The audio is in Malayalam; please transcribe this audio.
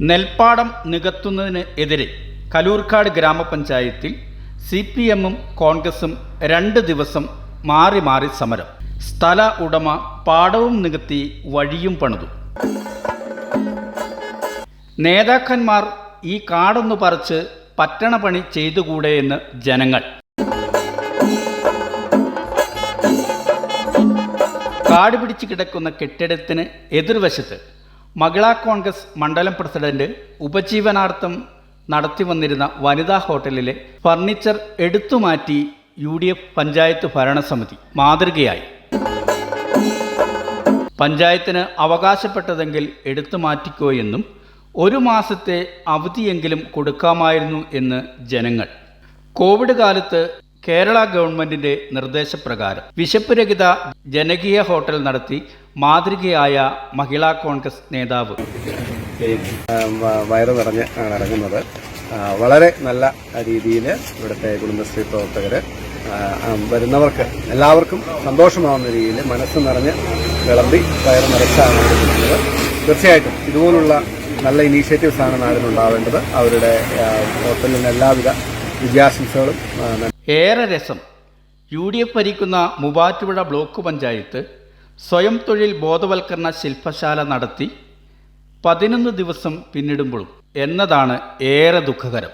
നെൽപ്പാടം നികത്തുന്നതിന് എതിരെ കലൂർക്കാട് ഗ്രാമപഞ്ചായത്തിൽ സി പി എമ്മും കോൺഗ്രസും രണ്ട് ദിവസം മാറി മാറി സമരം. സ്ഥല ഉടമ പാടവും നികത്തി വഴിയും പണിതു. നേതാക്കന്മാർ ഈ കാടൊന്നു പറിച്ച് പറ്റണ പണി ചെയ്തുകൂടെ എന്ന് ജനങ്ങൾ. കാട് പിടിച്ച് കിടക്കുന്ന കെട്ടിടത്തിന് എതിർവശത്ത് മഹിളാ കോൺഗ്രസ് മണ്ഡലം പ്രസിഡന്റ് ഉപജീവനാർത്ഥം നടത്തി വന്നിരുന്ന വനിതാ ഹോട്ടലിലെ ഫർണിച്ചർ എടുത്തുമാറ്റി യു ഡി എഫ് പഞ്ചായത്ത് ഭരണസമിതി മാതൃകയായി. പഞ്ചായത്തിന് അവകാശപ്പെട്ടതെങ്കിൽ എടുത്തു മാറ്റിക്കോ എന്നും ഒരു മാസത്തെ അവധിയെങ്കിലും കൊടുക്കാമായിരുന്നു എന്ന് ജനങ്ങൾ. കോവിഡ് കാലത്ത് കേരള ഗവൺമെന്റിന്റെ നിർദ്ദേശപ്രകാരം വിശപ്പുരഹിത ജനകീയ ഹോട്ടൽ നടത്തി മാതൃകയായ മഹിളാ കോൺഗ്രസ് നേതാവ്. വയറു നിറഞ്ഞ് ആണ് ഇറങ്ങുന്നത് വളരെ നല്ല രീതിയിൽ ഇവിടുത്തെ കുടുംബശ്രീ പ്രവർത്തകർ വരുന്നവർക്ക് എല്ലാവർക്കും സന്തോഷമാവുന്ന രീതിയിൽ മനസ്സ് നിറഞ്ഞ് വിളമ്പി വയറ് നിറച്ചാണ് തീർച്ചയായിട്ടും ഇതുപോലുള്ള നല്ല ഇനീഷ്യേറ്റീവ്സ് ആണ് നാടിനുണ്ടാവേണ്ടത്. അവരുടെ ഹോട്ടലിന് എല്ലാവിധ വിജയാശംസകളും ഏറെ രസം. യു ഡി എഫ് ഭരിക്കുന്ന മൂവാറ്റുപുഴ ബ്ലോക്ക് പഞ്ചായത്ത് സ്വയം തൊഴിൽ ബോധവൽക്കരണ ശില്പശാല നടത്തി പതിനൊന്ന് ദിവസം പിന്നിടുമ്പോൾ എന്നതാണ് ഏറെ ദുഃഖകരം.